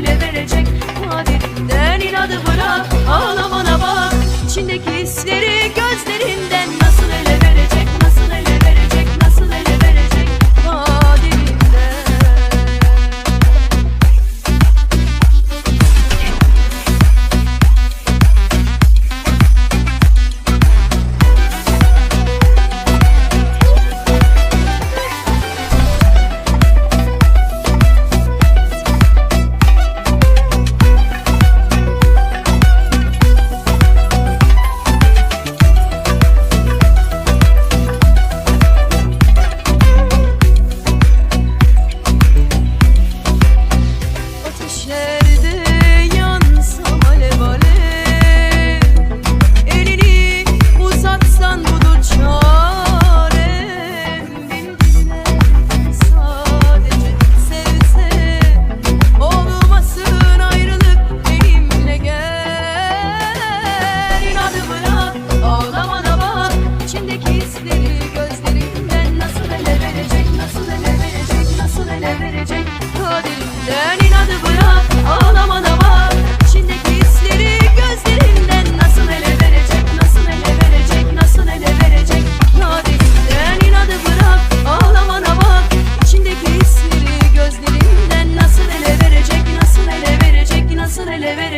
ele verecek. Kaderimden inadı bırak ağlamana bak. İçindeki hisleri gözlerin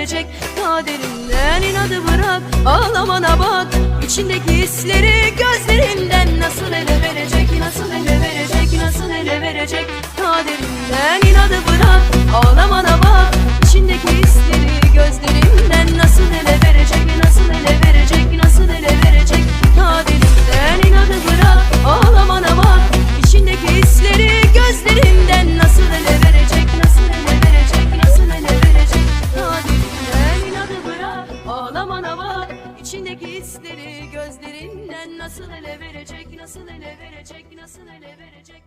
gelecek. Kaderinden inadı bırak ağlamana bak. İçindeki hisleri gözlerinden nasıl ele verecek Nasıl ele verecek nasıl ele verecek? Kaderinden inadı bırak ağlamana bak. İçindeki hisleri gözlerinden nasıl ele verecek? Nasıl ele verecek, nasıl ele verecek, nasıl ele verecek?